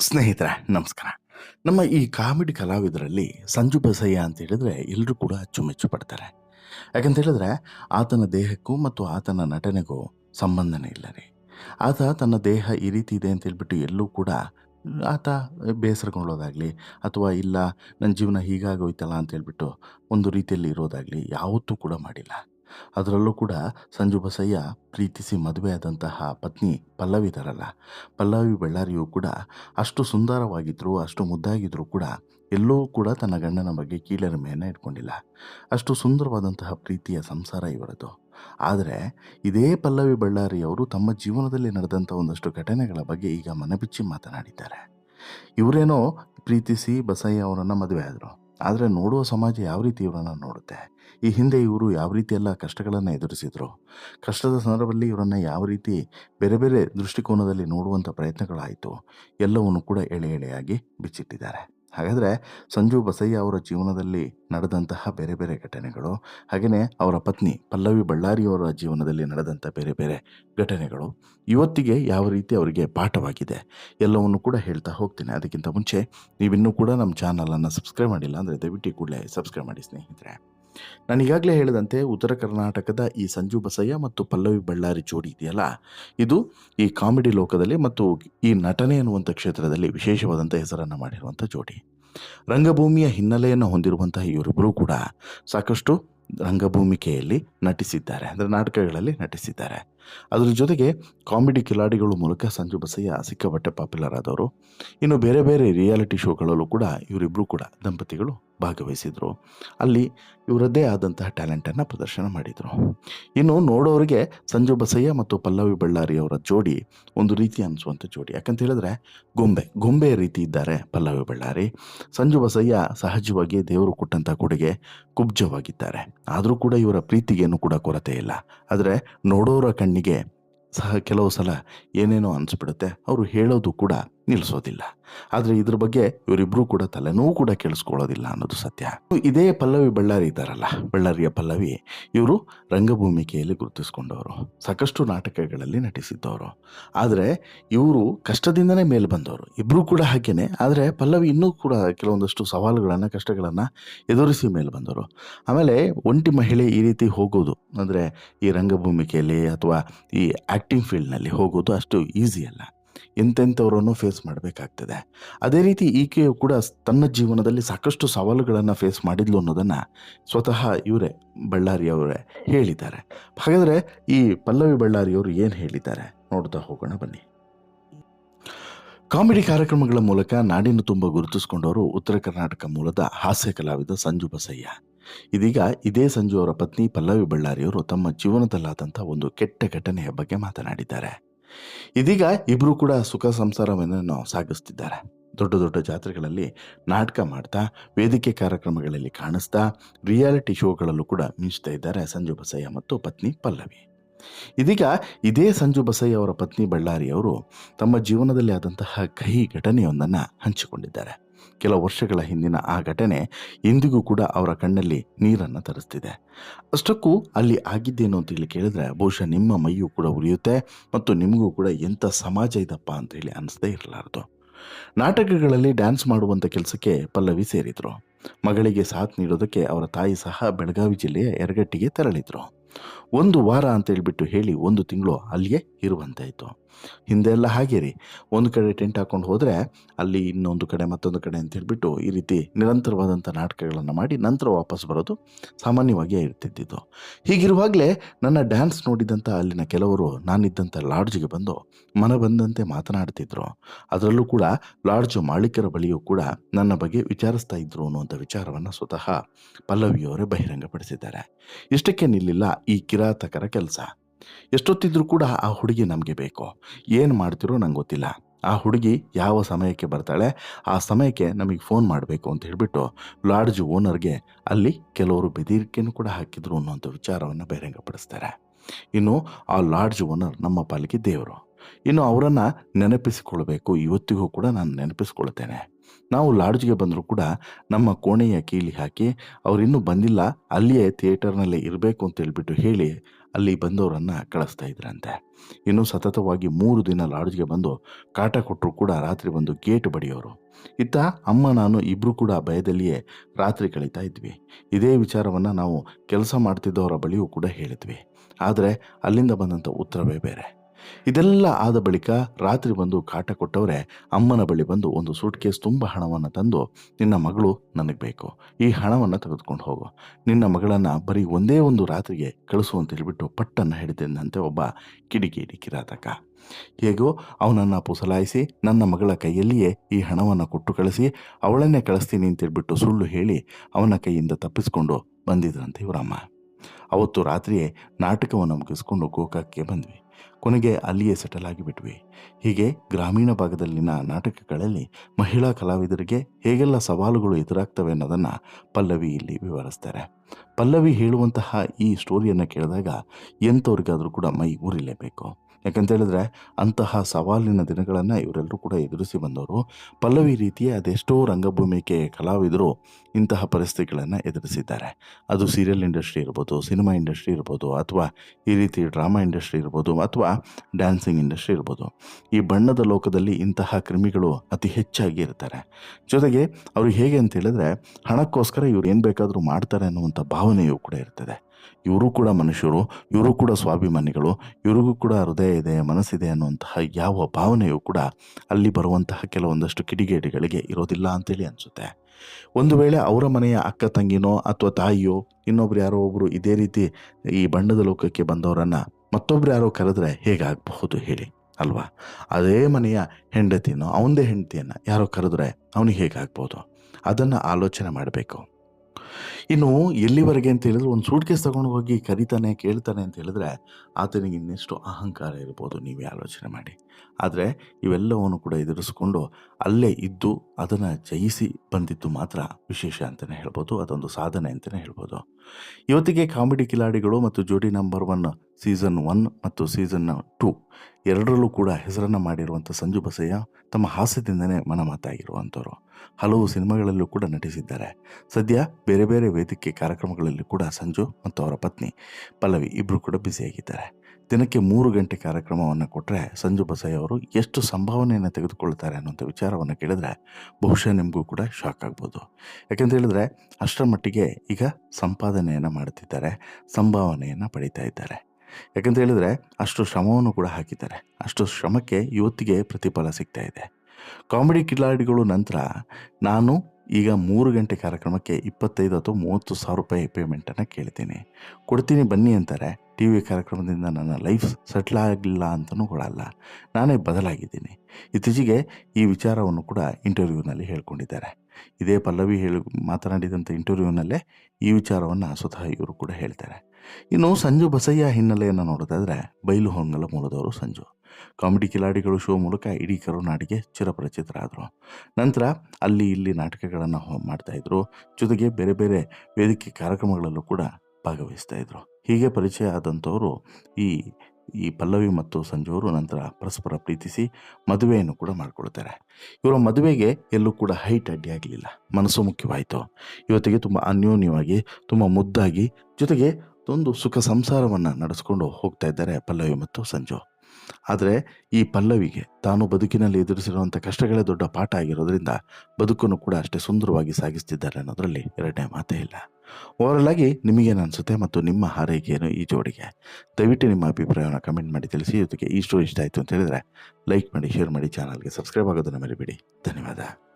ಸ್ನೇಹಿತರೆ, ನಮಸ್ಕಾರ. ನಮ್ಮ ಈ ಕಾಮಿಡಿ ಕಲಾವಿದರಲ್ಲಿ ಸಂಜು ಬಸಯ್ಯ ಅಂತ ಹೇಳಿದ್ರೆ ಎಲ್ಲರೂ ಕೂಡ ಅಚ್ಚುಮೆಚ್ಚು ಪಡ್ತಾರೆ. ಯಾಕಂತ ಹೇಳಿದ್ರೆ ಆತನ ದೇಹಕ್ಕೂ ಮತ್ತು ಆತನ ನಟನೆಗೂ ಸಂಬಂಧನೇ ಇಲ್ಲ ರೀ. ಆತ ತನ್ನ ದೇಹ ಈ ರೀತಿ ಇದೆ ಅಂತ ಹೇಳ್ಬಿಟ್ಟು ಎಲ್ಲೂ ಕೂಡ ಆತ ಬೇಸರಗೊಳ್ಳೋದಾಗಲಿ ಅಥವಾ ಇಲ್ಲ ನನ್ನ ಜೀವನ ಹೀಗಾಗೋಯ್ತಲ್ಲ ಅಂತ ಹೇಳ್ಬಿಟ್ಟು ಒಂದು ರೀತಿಯಲ್ಲಿ ಇರೋದಾಗಲಿ ಯಾವತ್ತೂ ಕೂಡ ಮಾಡಿಲ್ಲ. ಅದರಲ್ಲೂ ಕೂಡ ಸಂಜು ಬಸಯ್ಯ ಪ್ರೀತಿಸಿ ಮದುವೆಯಾದಂತಹ ಪತ್ನಿ ಪಲ್ಲವಿ ಇದಾರಲ್ಲ. ಪಲ್ಲವಿ ಬಳ್ಳಾರಿಯು ಕೂಡ ಅಷ್ಟು ಸುಂದರವಾಗಿದ್ದರು ಅಷ್ಟು ಮುದ್ದಾಗಿದ್ದರೂ ಕೂಡ ಎಲ್ಲೂ ಕೂಡ ತನ್ನ ಗಂಡನ ಬಗ್ಗೆ ಕೀಳರಿಮೆಯನ್ನು ಇಟ್ಕೊಂಡಿಲ್ಲ. ಅಷ್ಟು ಸುಂದರವಾದಂತಹ ಪ್ರೀತಿಯ ಸಂಸಾರ ಇವರದು. ಆದರೆ ಇದೇ ಪಲ್ಲವಿ ಬಳ್ಳಾರಿಯವರು ತಮ್ಮ ಜೀವನದಲ್ಲಿ ನಡೆದಂಥ ಒಂದಷ್ಟು ಘಟನೆಗಳ ಬಗ್ಗೆ ಈಗ ಮನಬಿಚ್ಚಿ ಮಾತನಾಡಿದ್ದಾರೆ. ಇವರೇನೋ ಪ್ರೀತಿಸಿ ಬಸಯ್ಯ ಅವರನ್ನು ಮದುವೆ ಆದರು. ಆದರೆ ನೋಡುವ ಸಮಾಜ ಯಾವ ರೀತಿ ಇವರನ್ನು ನೋಡುತ್ತೆ? ಈ ಹಿಂದೆ ಇವರು ಯಾವ ರೀತಿ ಎಲ್ಲ ಕಷ್ಟಗಳನ್ನು ಎದುರಿಸಿದ್ರು? ಕಷ್ಟದ ಸಂದರ್ಭದಲ್ಲಿ ಇವರನ್ನು ಯಾವ ರೀತಿ ಬೇರೆ ಬೇರೆ ದೃಷ್ಟಿಕೋನದಲ್ಲಿ ನೋಡುವಂಥ ಪ್ರಯತ್ನಗಳಾಯಿತು? ಎಲ್ಲವನ್ನು ಕೂಡ ಎಳೆ ಎಳೆಯಾಗಿ ಬಿಚ್ಚಿಟ್ಟಿದ್ದಾರೆ. ಹಾಗಾದರೆ ಸಂಜು ಬಸಯ್ಯ ಅವರ ಜೀವನದಲ್ಲಿ ನಡೆದಂತಹ ಬೇರೆ ಬೇರೆ ಘಟನೆಗಳು ಹಾಗೆಯೇ ಅವರ ಪತ್ನಿ ಪಲ್ಲವಿ ಬಳ್ಳಾರಿಯವರ ಜೀವನದಲ್ಲಿ ನಡೆದಂಥ ಬೇರೆ ಬೇರೆ ಘಟನೆಗಳು, ಇವತ್ತಿಗೆ ಯಾವ ರೀತಿ ಅವರಿಗೆ ಪಾಠವಾಗಿದೆ, ಎಲ್ಲವನ್ನು ಕೂಡ ಹೇಳ್ತಾ ಹೋಗ್ತೀನಿ. ಅದಕ್ಕಿಂತ ಮುಂಚೆ ನೀವಿನ್ನೂ ಕೂಡ ನಮ್ಮ ಚಾನಲನ್ನು ಸಬ್ಸ್ಕ್ರೈಬ್ ಮಾಡಿಲ್ಲ ಅಂದರೆ ದಯವಿಟ್ಟು ಕೂಡಲೇ ಸಬ್ಸ್ಕ್ರೈಬ್ ಮಾಡಿ ಸ್ನೇಹಿತರೆ. ನಾನು ಈಗಾಗಲೇ ಹೇಳಿದಂತೆ ಉತ್ತರ ಕರ್ನಾಟಕದ ಈ ಸಂಜು ಬಸಯ್ಯ ಮತ್ತು ಪಲ್ಲವಿ ಬಳ್ಳಾರಿ ಜೋಡಿ ಇದೆಯಲ್ಲ? ಇದು ಈ ಕಾಮಿಡಿ ಲೋಕದಲ್ಲಿ ಮತ್ತು ಈ ನಟನೆ ಅನ್ನುವಂಥ ಕ್ಷೇತ್ರದಲ್ಲಿ ವಿಶೇಷವಾದಂಥ ಹೆಸರನ್ನು ಮಾಡಿರುವಂಥ ಜೋಡಿ. ರಂಗಭೂಮಿಯ ಹಿನ್ನೆಲೆಯನ್ನು ಹೊಂದಿರುವಂತಹ ಇವರಿಬ್ಬರೂ ಕೂಡ ಸಾಕಷ್ಟು ರಂಗಭೂಮಿಕೆಯಲ್ಲಿ ನಟಿಸಿದ್ದಾರೆ. ಅಂದರೆ ನಾಟಕಗಳಲ್ಲಿ ನಟಿಸಿದ್ದಾರೆ. ಅದರ ಜೊತೆಗೆ ಕಾಮಿಡಿ ಕಿಲಾಡಿಗಳು ಮೂಲಕ ಸಂಜು ಬಸಯ್ಯ ಸಿಕ್ಕಾಪಟ್ಟೆ ಪಾಪ್ಯುಲರ್ ಆದವರು, ಇನ್ನು ಬೇರೆ ಬೇರೆ ರಿಯಾಲಿಟಿ ಶೋಗಳಲ್ಲೂ ಕೂಡ ಇವರಿಬ್ಬರು ಕೂಡ ದಂಪತಿಗಳು ಭಾಗವಹಿಸಿದರು. ಅಲ್ಲಿ ಇವರದ್ದೇ ಆದಂತಹ ಟ್ಯಾಲೆಂಟನ್ನು ಪ್ರದರ್ಶನ ಮಾಡಿದರು. ಇನ್ನು ನೋಡೋರಿಗೆ ಸಂಜು ಬಸಯ್ಯ ಮತ್ತು ಪಲ್ಲವಿ ಬಳ್ಳಾರಿ ಅವರ ಜೋಡಿ ಒಂದು ರೀತಿ ಅನಿಸುವಂಥ ಜೋಡಿ. ಯಾಕಂತ ಹೇಳಿದ್ರೆ ಗೊಂಬೆ ಗೊಂಬೆಯ ರೀತಿ ಇದ್ದಾರೆ ಪಲ್ಲವಿ ಬಳ್ಳಾರಿ. ಸಂಜು ಬಸಯ್ಯ ಸಹಜವಾಗಿ ದೇವರು ಕೊಟ್ಟಂಥ ಕೊಡುಗೆ ಕುಬ್ಜವಾಗಿದ್ದಾರೆ. ಆದರೂ ಕೂಡ ಇವರ ಪ್ರೀತಿಗೇನು ಕೂಡ ಕೊರತೆ ಇಲ್ಲ. ಆದರೆ ನೋಡೋರ ಕಣ್ಣಿಗೆ ಸಹ ಕೆಲವು ಸಲ ಏನೇನೋ ಅನಿಸ್ಬಿಡುತ್ತೆ. ಅವರು ಹೇಳೋದು ಕೂಡ ನಿಲ್ಲಿಸೋದಿಲ್ಲ ಆದರೆ ಇದ್ರ ಬಗ್ಗೆ ಇವರಿಬ್ಬರೂ ಕೂಡ ತಲೆನೋವು ಕೂಡ ಕೇಳಿಸ್ಕೊಳ್ಳೋದಿಲ್ಲ ಅನ್ನೋದು ಸತ್ಯ. ಇದೇ ಪಲ್ಲವಿ ಬಳ್ಳಾರಿ ಇದ್ದಾರಲ್ಲ, ಬಳ್ಳಾರಿಯ ಪಲ್ಲವಿ, ಇವರು ರಂಗಭೂಮಿಕೆಯಲ್ಲಿ ಗುರುತಿಸ್ಕೊಂಡವರು, ಸಾಕಷ್ಟು ನಾಟಕಗಳಲ್ಲಿ ನಟಿಸಿದ್ದವರು. ಆದರೆ ಇವರು ಕಷ್ಟದಿಂದನೇ ಮೇಲೆ ಬಂದವರು. ಇಬ್ಬರೂ ಕೂಡ ಹಾಗೇನೆ, ಆದರೆ ಪಲ್ಲವಿ ಇನ್ನೂ ಕೂಡ ಕೆಲವೊಂದಷ್ಟು ಸವಾಲುಗಳನ್ನು, ಕಷ್ಟಗಳನ್ನು ಎದುರಿಸಿ ಮೇಲೆ ಬಂದವರು. ಆಮೇಲೆ ಒಂಟಿ ಮಹಿಳೆ ಈ ರೀತಿ ಹೋಗೋದು, ಅಂದರೆ ಈ ರಂಗಭೂಮಿಕೆಯಲ್ಲಿ ಅಥವಾ ಈ ಆ್ಯಕ್ಟಿಂಗ್ ಫೀಲ್ಡ್ನಲ್ಲಿ ಹೋಗೋದು ಅಷ್ಟು ಈಸಿ ಅಲ್ಲ. ಎಂತೆಂಥವರನ್ನು ಫೇಸ್ ಮಾಡಬೇಕಾಗ್ತದೆ. ಅದೇ ರೀತಿ ಈಕೆಯು ಕೂಡ ತನ್ನ ಜೀವನದಲ್ಲಿ ಸಾಕಷ್ಟು ಸವಾಲುಗಳನ್ನು ಫೇಸ್ ಮಾಡಿದ್ಲು ಅನ್ನೋದನ್ನು ಸ್ವತಃ ಇವರೇ ಬಳ್ಳಾರಿಯವರೇ ಹೇಳಿದ್ದಾರೆ. ಹಾಗಾದರೆ ಈ ಪಲ್ಲವಿ ಬಳ್ಳಾರಿಯವರು ಏನು ಹೇಳಿದ್ದಾರೆ? ನೋಡ್ತಾ ಹೋಗೋಣ, ಬನ್ನಿ. ಕಾಮಿಡಿ ಕಾರ್ಯಕ್ರಮಗಳ ಮೂಲಕ ನಾಡಿನ ತುಂಬ ಗುರುತಿಸಿಕೊಂಡವರು ಉತ್ತರ ಕರ್ನಾಟಕ ಮೂಲದ ಹಾಸ್ಯ ಕಲಾವಿದ ಸಂಜು ಬಸಯ್ಯ. ಇದೀಗ ಇದೇ ಸಂಜು ಅವರ ಪತ್ನಿ ಪಲ್ಲವಿ ಬಳ್ಳಾರಿಯವರು ತಮ್ಮ ಜೀವನದಲ್ಲಾದಂಥ ಒಂದು ಕೆಟ್ಟ ಘಟನೆಯ ಬಗ್ಗೆ ಮಾತನಾಡಿದ್ದಾರೆ. ಇದೀಗ ಇಬ್ಬರು ಕೂಡ ಸುಖ ಸಂಸಾರವನ್ನು ಸಾಗಿಸ್ತಿದ್ದಾರೆ. ದೊಡ್ಡ ದೊಡ್ಡ ಜಾತ್ರೆಗಳಲ್ಲಿ ನಾಟಕ ಮಾಡ್ತಾ, ವೇದಿಕೆ ಕಾರ್ಯಕ್ರಮಗಳಲ್ಲಿ ಕಾಣಿಸ್ತಾ, ರಿಯಾಲಿಟಿ ಶೋಗಳಲ್ಲೂ ಕೂಡ ಮಿಂಚ್ತಾ ಇದ್ದಾರೆ ಸಂಜು ಬಸಯ್ಯ ಮತ್ತು ಪತ್ನಿ ಪಲ್ಲವಿ. ಇದೀಗ ಇದೇ ಸಂಜು ಬಸಯ್ಯ ಅವರ ಪತ್ನಿ ಬಳ್ಳಾರಿಯವರು ತಮ್ಮ ಜೀವನದಲ್ಲಿ ಆದಂತಹ ಕಹಿ ಘಟನೆಯೊಂದನ್ನು ಹಂಚಿಕೊಂಡಿದ್ದಾರೆ. ಕೆಲ ವರ್ಷಗಳ ಹಿಂದಿನ ಆ ಘಟನೆ ಇಂದಿಗೂ ಕೂಡ ಅವರ ಕಣ್ಣಲ್ಲಿ ನೀರನ್ನು ತರಿಸ್ತಿದೆ. ಅಷ್ಟಕ್ಕೂ ಅಲ್ಲಿ ಆಗಿದ್ದೇನು ಅಂತ ಹೇಳಿ ಕೇಳಿದ್ರೆ ಬಹುಶಃ ನಿಮ್ಮ ಮೈಯೂ ಕೂಡ ಉರಿಯುತ್ತೆ ಮತ್ತು ನಿಮಗೂ ಕೂಡ ಎಂಥ ಸಮಾಜ ಇದಪ್ಪ ಅಂತ ಹೇಳಿ ಅನಿಸದೇ ಇರಲಾರದು. ನಾಟಕಗಳಲ್ಲಿ ಡ್ಯಾನ್ಸ್ ಮಾಡುವಂಥ ಕೆಲಸಕ್ಕೆ ಪಲ್ಲವಿ ಸೇರಿದರು. ಮಗಳಿಗೆ ಸಾಥ್ ನೀಡೋದಕ್ಕೆ ಅವರ ತಾಯಿ ಸಹ ಬೆಳಗಾವಿ ಜಿಲ್ಲೆಯ ಎರಗಟ್ಟಿಗೆ ತೆರಳಿದ್ರು. ಒಂದು ವಾರ ಅಂತ ಹೇಳಿಬಿಟ್ಟು ಹೇಳಿ ಒಂದು ತಿಂಗಳು ಅಲ್ಲಿಯೇ ಇರುವಂತಾಯಿತು. ಹಿಂದೆಲ್ಲ ಹಾಗೆ ರೀ ಒಂದು ಕಡೆ ಟೆಂಟ್ ಹಾಕೊಂಡು ಹೋದರೆ ಅಲ್ಲಿ ಇನ್ನೊಂದು ಕಡೆ ಮತ್ತೊಂದು ಕಡೆ ಅಂತ ಹೇಳಿಬಿಟ್ಟು ಈ ರೀತಿ ನಿರಂತರವಾದಂಥ ನಾಟಕಗಳನ್ನು ಮಾಡಿ ನಂತರ ವಾಪಸ್ ಬರೋದು ಸಾಮಾನ್ಯವಾಗಿ ಇರ್ತಿದ್ದಿದ್ದು. ಹೀಗಿರುವಾಗಲೇ ನನ್ನ ಡ್ಯಾನ್ಸ್ ನೋಡಿದಂಥ ಅಲ್ಲಿನ ಕೆಲವರು ನಾನಿದ್ದಂಥ ಲಾಡ್ಜ್ಗೆ ಬಂದು ಮನ ಬಂದಂತೆ ಮಾತನಾಡ್ತಿದ್ರು. ಅದರಲ್ಲೂ ಕೂಡ ಲಾಡ್ಜ್ ಮಾಲೀಕರ ಬಳಿಯೂ ಕೂಡ ನನ್ನ ಬಗ್ಗೆ ವಿಚಾರಿಸ್ತಾ ಇದ್ರು ಅನ್ನುವಂಥ ವಿಚಾರವನ್ನು ಸ್ವತಃ ಪಲ್ಲವಿಯವರೇ ಬಹಿರಂಗಪಡಿಸಿದ್ದಾರೆ. ಇಷ್ಟಕ್ಕೆ ನಿಲ್ಲಿಲ್ಲ ಈ ಕಿರಾತಕರ ಕೆಲಸ. ಎಷ್ಟೊತ್ತಿದ್ರೂ ಕೂಡ ಆ ಹುಡುಗಿ ನಮಗೆ ಬೇಕು. ಏನು ಮಾಡ್ತಿರೋ ನಂಗೆ ಗೊತ್ತಿಲ್ಲ. ಆ ಹುಡುಗಿ ಯಾವ ಸಮಯಕ್ಕೆ ಬರ್ತಾಳೆ, ಆ ಸಮಯಕ್ಕೆ ನಮಗೆ ಫೋನ್ ಮಾಡಬೇಕು ಅಂತ ಹೇಳಿಬಿಟ್ಟು ಲಾಡ್ಜ್ ಓನರ್ಗೆ ಅಲ್ಲಿ ಕೆಲವರು ಬೆದಿರಿಕೆಯನ್ನು ಕೂಡ ಹಾಕಿದ್ರು ಅನ್ನೋಂಥ ವಿಚಾರವನ್ನು ಬಹಿರಂಗಪಡಿಸ್ತಾರೆ. ಇನ್ನು ಆ ಲಾಡ್ಜ್ ಓನರ್ ನಮ್ಮ ಪಾಲಿಗೆ ದೇವರು. ಇನ್ನು ಅವರನ್ನು ನೆನಪಿಸಿಕೊಳ್ಬೇಕು, ಇವತ್ತಿಗೂ ಕೂಡ ನಾನು ನೆನಪಿಸ್ಕೊಳ್ತೇನೆ. ನಾವು ಲಾಡ್ಜ್ಗೆ ಬಂದರೂ ಕೂಡ ನಮ್ಮ ಕೋಣೆಯ ಕೀಲಿ ಹಾಕಿ ಅವರಿನ್ನೂ ಬಂದಿಲ್ಲ, ಅಲ್ಲಿಯೇ ಥಿಯೇಟರ್ನಲ್ಲೇ ಇರಬೇಕು ಅಂತ ಹೇಳಿಬಿಟ್ಟು ಹೇಳಿ ಅಲ್ಲಿ ಬಂದವರನ್ನು ಕಳಿಸ್ತಾ ಇದ್ರಂತೆ. ಇನ್ನು ಸತತವಾಗಿ ಮೂರು ದಿನ ಲಾಡ್ಜ್ಗೆ ಬಂದು ಕಾಟ ಕೊಟ್ಟರು ಕೂಡ ರಾತ್ರಿ ಬಂದು ಗೇಟ್ ಬಡಿಯೋರು. ಇತ್ತ ಅಮ್ಮ, ನಾನು ಇಬ್ಬರು ಕೂಡ ಭಯದಲ್ಲಿಯೇ ರಾತ್ರಿ ಕಳೀತಾ ಇದ್ವಿ. ಇದೇ ವಿಚಾರವನ್ನು ನಾವು ಕೆಲಸ ಮಾಡ್ತಿದ್ದವರ ಬಳಿಯೂ ಕೂಡ ಹೇಳಿದ್ವಿ. ಆದರೆ ಅಲ್ಲಿಂದ ಬಂದಂಥ ಉತ್ತರವೇ ಬೇರೆ. ಇದೆಲ್ಲ ಆದ ಬಳಿಕ ರಾತ್ರಿ ಬಂದು ಕಾಟ ಕೊಟ್ಟವರೇ, ಅಮ್ಮನ ಬಳಿ ಬಂದು ಒಂದು ಸೂಟ್ ಕೇಸ್ ತುಂಬ ಹಣವನ್ನು ತಂದು, ನಿನ್ನ ಮಗಳು ನನಗೆ ಬೇಕು. ಈ ಹಣವನ್ನು ತೆಗೆದುಕೊಂಡು ಹೋಗು. ನಿನ್ನ ಮಗಳನ್ನು ಬರೀ ಒಂದೇ ಒಂದು ರಾತ್ರಿಗೆ ಕಳಿಸು ಹೇಳಿಬಿಟ್ಟು ಪಟ್ಟನ್ನು ಹಿಡಿದಂತೆ ಒಬ್ಬ ಕಿಡಿಗೇಡಿ ಕಿರಾತಕ. ಹೇಗೋ ಅವನನ್ನು ಪುಸಲಾಯಿಸಿ, ನನ್ನ ಮಗಳ ಕೈಯಲ್ಲಿಯೇ ಈ ಹಣವನ್ನು ಕೊಟ್ಟು ಕಳಿಸಿ, ಅವಳನ್ನೇ ಕಳಿಸ್ತೀನಿ ಅಂತೇಳ್ಬಿಟ್ಟು ಸುಳ್ಳು ಹೇಳಿ ಅವನ ಕೈಯಿಂದ ತಪ್ಪಿಸಿಕೊಂಡು ಬಂದಿದ್ರಂತೆ ಇವರಮ್ಮ. ಅವತ್ತು ರಾತ್ರಿಯೇ ನಾಟಕವನ್ನು ಮುಗಿಸ್ಕೊಂಡು ಗೋಕಾಕ್ಕೆ ಬಂದ್ವಿ. ಕೊನೆಗೆ ಅಲ್ಲಿಯೇ ಸೆಟಲ್ ಆಗಿಬಿಟ್ವಿ. ಹೀಗೆ ಗ್ರಾಮೀಣ ಭಾಗದಲ್ಲಿನ ನಾಟಕಗಳಲ್ಲಿ ಮಹಿಳಾ ಕಲಾವಿದರಿಗೆ ಹೇಗೆಲ್ಲ ಸವಾಲುಗಳು ಎದುರಾಗ್ತವೆ ಅನ್ನೋದನ್ನು ಪಲ್ಲವಿ ಇಲ್ಲಿ ವಿವರಿಸ್ತಾರೆ. ಪಲ್ಲವಿ ಹೇಳುವಂತಹ ಈ ಸ್ಟೋರಿಯನ್ನು ಕೇಳಿದಾಗ ಎಂಥವ್ರಿಗಾದರೂ ಕೂಡ ಮೈ ಊರಿಲೇಬೇಕು. ಯಾಕಂತ ಹೇಳಿದ್ರೆ ಅಂತಹ ಸವಾಲಿನ ದಿನಗಳನ್ನು ಇವರೆಲ್ಲರೂ ಕೂಡ ಎದುರಿಸಿ ಬಂದವರು. ಪಲ್ಲವಿ ರೀತಿಯ ಅದೆಷ್ಟೋ ರಂಗಭೂಮಿಕೆ ಕಲಾವಿದರು ಇಂತಹ ಪರಿಸ್ಥಿತಿಗಳನ್ನು ಎದುರಿಸಿದ್ದಾರೆ. ಅದು ಸೀರಿಯಲ್ ಇಂಡಸ್ಟ್ರಿ ಇರ್ಬೋದು, ಸಿನಿಮಾ ಇಂಡಸ್ಟ್ರಿ ಇರ್ಬೋದು, ಅಥವಾ ಈ ರೀತಿ ಡ್ರಾಮಾ ಇಂಡಸ್ಟ್ರಿ ಇರ್ಬೋದು, ಅಥವಾ ಡ್ಯಾನ್ಸಿಂಗ್ ಇಂಡಸ್ಟ್ರಿ ಇರ್ಬೋದು. ಈ ಬಣ್ಣದ ಲೋಕದಲ್ಲಿ ಇಂತಹ ಕ್ರಿಮಿಗಳು ಅತಿ ಹೆಚ್ಚಾಗಿ ಇರ್ತಾರೆ. ಜೊತೆಗೆ ಅವರು ಹೇಗೆ ಅಂತ ಹೇಳಿದ್ರೆ ಹಣಕ್ಕೋಸ್ಕರ ಇವ್ರು ಏನು ಬೇಕಾದರೂ ಮಾಡ್ತಾರೆ ಅನ್ನುವಂಥ ಭಾವನೆಯೂ ಕೂಡ ಇರ್ತದೆ. ಇವರು ಕೂಡ ಮನುಷ್ಯರು, ಇವರು ಕೂಡ ಸ್ವಾಭಿಮಾನಿಗಳು, ಇವರಿಗೂ ಕೂಡ ಹೃದಯ ಇದೆ, ಮನಸ್ಸಿದೆ ಅನ್ನುವಂತಹ ಯಾವ ಭಾವನೆಯೂ ಕೂಡ ಅಲ್ಲಿ ಬರುವಂತಹ ಕೆಲವೊಂದಷ್ಟು ಕಿಡಿಗೇಡಿಗಳಿಗೆ ಇರೋದಿಲ್ಲ ಅಂತೇಳಿ ಅನಿಸುತ್ತೆ. ಒಂದು ವೇಳೆ ಅವರ ಮನೆಯ ಅಕ್ಕ ತಂಗಿನೋ ಅಥವಾ ತಾಯಿಯೋ ಇನ್ನೊಬ್ರು ಯಾರೋ ಒಬ್ಬರು ಇದೇ ರೀತಿ ಈ ಬಣ್ಣದ ಲೋಕಕ್ಕೆ ಬಂದವರನ್ನು ಮತ್ತೊಬ್ರು ಯಾರೋ ಕರೆದ್ರೆ ಹೇಗಾಗಬಹುದು ಹೇಳಿ, ಅಲ್ವಾ? ಅದೇ ಮನೆಯ ಹೆಂಡತಿನೋ ಅವನದೇ ಹೆಂಡತಿಯನ್ನು ಯಾರೋ ಕರೆದ್ರೆ ಅವನಿಗೆ ಹೇಗಾಗ್ಬೋದು? ಅದನ್ನು ಆಲೋಚನೆ ಮಾಡಬೇಕು. ಇನ್ನು ಎಲ್ಲಿವರೆಗೆ ಅಂತ ಹೇಳಿದ್ರೆ ಒಂದು ಸೂಟ್ ಕೇಸ್ ತಗೊಂಡು ಹೋಗಿ ಕರಿತಾನೆ, ಕೇಳ್ತಾನೆ ಅಂತ ಹೇಳಿದ್ರೆ ಆತನಿಗೆ ಇನ್ನೆಷ್ಟು ಅಹಂಕಾರ ಇರ್ಬೋದು ನೀವೇ ಆಲೋಚನೆ ಮಾಡಿ. ಆದರೆ ಇವೆಲ್ಲವನ್ನು ಕೂಡ ಎದುರಿಸ್ಕೊಂಡು ಅಲ್ಲೇ ಇದ್ದು ಅದನ್ನು ಜಯಿಸಿ ಬಂದಿದ್ದು ಮಾತ್ರ ವಿಶೇಷ ಅಂತಲೇ ಹೇಳ್ಬೋದು, ಅದೊಂದು ಸಾಧನೆ ಅಂತಲೇ ಹೇಳ್ಬೋದು. ಇವತ್ತಿಗೆ ಕಾಮಿಡಿ ಕಿಲಾಡಿಗಳು ಮತ್ತು ಜೋಡಿ ನಂಬರ್ ಒನ್ ಸೀಸನ್ ಒನ್ ಮತ್ತು ಸೀಸನ್ ಟೂ ಎರಡರಲ್ಲೂ ಕೂಡ ಹೆಸರನ್ನು ಮಾಡಿರುವಂಥ ಸಂಜು ಬಸಯ್ಯ ತಮ್ಮ ಹಾಸ್ಯದಿಂದನೇ ಮನಮಾತಾಗಿರುವಂಥವ್ರು ಹಲವು ಸಿನಿಮಾಗಳಲ್ಲೂ ಕೂಡ ನಟಿಸಿದ್ದಾರೆ. ಸದ್ಯ ಬೇರೆ ಬೇರೆ ಬೇರೆ ವೇದಿಕೆ ಕಾರ್ಯಕ್ರಮಗಳಲ್ಲಿ ಕೂಡ ಸಂಜು ಮತ್ತು ಅವರ ಪತ್ನಿ ಪಲ್ಲವಿ ಇಬ್ಬರು ಕೂಡ ಬ್ಯುಸಿಯಾಗಿದ್ದಾರೆ. ದಿನಕ್ಕೆ ಮೂರು ಗಂಟೆ ಕಾರ್ಯಕ್ರಮವನ್ನು ಕೊಟ್ಟರೆ ಸಂಜು ಬಸಯ್ಯ ಅವರು ಎಷ್ಟು ಸಂಭಾವನೆಯನ್ನು ತೆಗೆದುಕೊಳ್ತಾರೆ ಅನ್ನೋಂಥ ವಿಚಾರವನ್ನು ಕೇಳಿದ್ರೆ ಬಹುಶಃ ನಿಮಗೂ ಕೂಡ ಶಾಕ್ ಆಗ್ಬೋದು. ಯಾಕೆಂತ ಹೇಳಿದ್ರೆ ಅಷ್ಟರ ಮಟ್ಟಿಗೆ ಈಗ ಸಂಪಾದನೆಯನ್ನು ಮಾಡುತ್ತಿದ್ದಾರೆ ಸಂಭಾವನೆಯನ್ನು ಪಡೀತಾ ಇದ್ದಾರೆ. ಯಾಕಂತ ಹೇಳಿದ್ರೆ ಅಷ್ಟು ಶ್ರಮವನ್ನು ಕೂಡ ಹಾಕಿದ್ದಾರೆ. ಅಷ್ಟು ಶ್ರಮಕ್ಕೆ ಇವತ್ತಿಗೆ ಪ್ರತಿಫಲ ಸಿಗ್ತಾ ಇದೆ. ಕಾಮಿಡಿ ಕಿಲಾಡಿಗಳು ನಂತರ ನಾನು ಈಗ ಮೂರು ಗಂಟೆ ಕಾರ್ಯಕ್ರಮಕ್ಕೆ ಇಪ್ಪತ್ತೈದು ಅಥವಾ ಮೂವತ್ತು ಸಾವಿರ ರೂಪಾಯಿ ಪೇಮೆಂಟನ್ನು ಕೇಳ್ತೀನಿ. ಕೊಡ್ತೀನಿ ಬನ್ನಿ ಅಂತಾರೆ. ಟಿ ವಿ ಕಾರ್ಯಕ್ರಮದಿಂದ ನನ್ನ ಲೈಫ್ ಸೆಟ್ಲ್ ಆಗಲಿಲ್ಲ ಅಂತಲೂ ಕೊಡಲ್ಲ. ನಾನೇ ಬದಲಾಗಿದ್ದೀನಿ. ಇತ್ತೀಚೆಗೆ ಈ ವಿಚಾರವನ್ನು ಕೂಡ ಇಂಟರ್ವ್ಯೂನಲ್ಲಿ ಹೇಳ್ಕೊಂಡಿದ್ದಾರೆ. ಇದೇ ಪಲ್ಲವಿ ಹೇಳಿ ಮಾತನಾಡಿದಂಥ ಇಂಟರ್ವ್ಯೂನಲ್ಲೇ ಈ ವಿಚಾರವನ್ನು ಸ್ವತಃ ಇವರು ಕೂಡ ಹೇಳ್ತಾರೆ. ಇನ್ನು ಸಂಜು ಬಸಯ್ಯ ಹಿನ್ನೆಲೆಯನ್ನು ನೋಡೋದಾದರೆ ಬೈಲು ಹೊಂಗಲ ಮೂಲದವರು ಸಂಜು. ಕಾಮಿಡಿ ಕಿಲಾಡಿಗಳು ಶೋ ಮೂಲಕ ಇಡೀ ಕರುನಾಡಿಗೆ ಚಿರಪರಿಚಿತರಾದರು. ನಂತರ ಅಲ್ಲಿ ಇಲ್ಲಿ ನಾಟಕಗಳನ್ನು ಮಾಡ್ತಾಯಿದ್ರು ಜೊತೆಗೆ ಬೇರೆ ಬೇರೆ ವೇದಿಕೆ ಕಾರ್ಯಕ್ರಮಗಳಲ್ಲೂ ಕೂಡ ಭಾಗವಹಿಸ್ತಾ ಇದ್ರು. ಹೀಗೆ ಪರಿಚಯ ಆದಂಥವರು ಈ ಈ ಪಲ್ಲವಿ ಮತ್ತು ಸಂಜು ಅವರು ನಂತರ ಪರಸ್ಪರ ಪ್ರೀತಿಸಿ ಮದುವೆಯನ್ನು ಕೂಡ ಮಾಡಿಕೊಳ್ತಾರೆ. ಇವರ ಮದುವೆಗೆ ಎಲ್ಲೂ ಕೂಡ ಹೈಟ್ ಅಡ್ಡಿಯಾಗಲಿಲ್ಲ ಮನಸ್ಸು ಮುಖ್ಯವಾಯಿತು. ಇವತ್ತಿಗೆ ತುಂಬ ಅನ್ಯೋನ್ಯವಾಗಿ, ತುಂಬ ಮುದ್ದಾಗಿ, ಜೊತೆಗೆ ಒಂದು ಸುಖ ಸಂಸಾರವನ್ನು ನಡೆಸ್ಕೊಂಡು ಹೋಗ್ತಾ ಇದ್ದಾರೆ ಪಲ್ಲವಿ ಮತ್ತು ಸಂಜು. ಆದರೆ ಈ ಪಲ್ಲವಿಗೆ ತಾನು ಬದುಕಿನಲ್ಲಿ ಎದುರಿಸಿರುವಂಥ ಕಷ್ಟಗಳೇ ದೊಡ್ಡ ಪಾಠ ಆಗಿರೋದ್ರಿಂದ ಬದುಕನ್ನು ಕೂಡ ಅಷ್ಟೇ ಸುಂದರವಾಗಿ ಸಾಗಿಸ್ತಿದ್ದಾರೆ ಅನ್ನೋದರಲ್ಲಿ ಎರಡನೇ ಮಾತೇ ಇಲ್ಲ. ಓವರಲ್ ಆಗಿ ನಿಮಗೇನು ಅನಿಸುತ್ತೆ ಮತ್ತು ನಿಮ್ಮ ಹಾರೈಕೆಯನ್ನು ಈ ಜೋಡಿಗೆ? ದಯವಿಟ್ಟು ನಿಮ್ಮ ಅಭಿಪ್ರಾಯವನ್ನು ಕಮೆಂಟ್ ಮಾಡಿ ತಿಳಿಸಿ, ಜೊತೆಗೆ ಈ ಸ್ಟೋರಿ ಇಷ್ಟ ಆಯಿತು ಅಂತ ಹೇಳಿದರೆ ಲೈಕ್ ಮಾಡಿ, ಶೇರ್ ಮಾಡಿ, ಚಾನಲ್ಗೆ ಸಬ್ಸ್ಕ್ರೈಬ್ ಆಗೋದನ್ನು ಮರಿಬೇಡಿ. ಧನ್ಯವಾದ.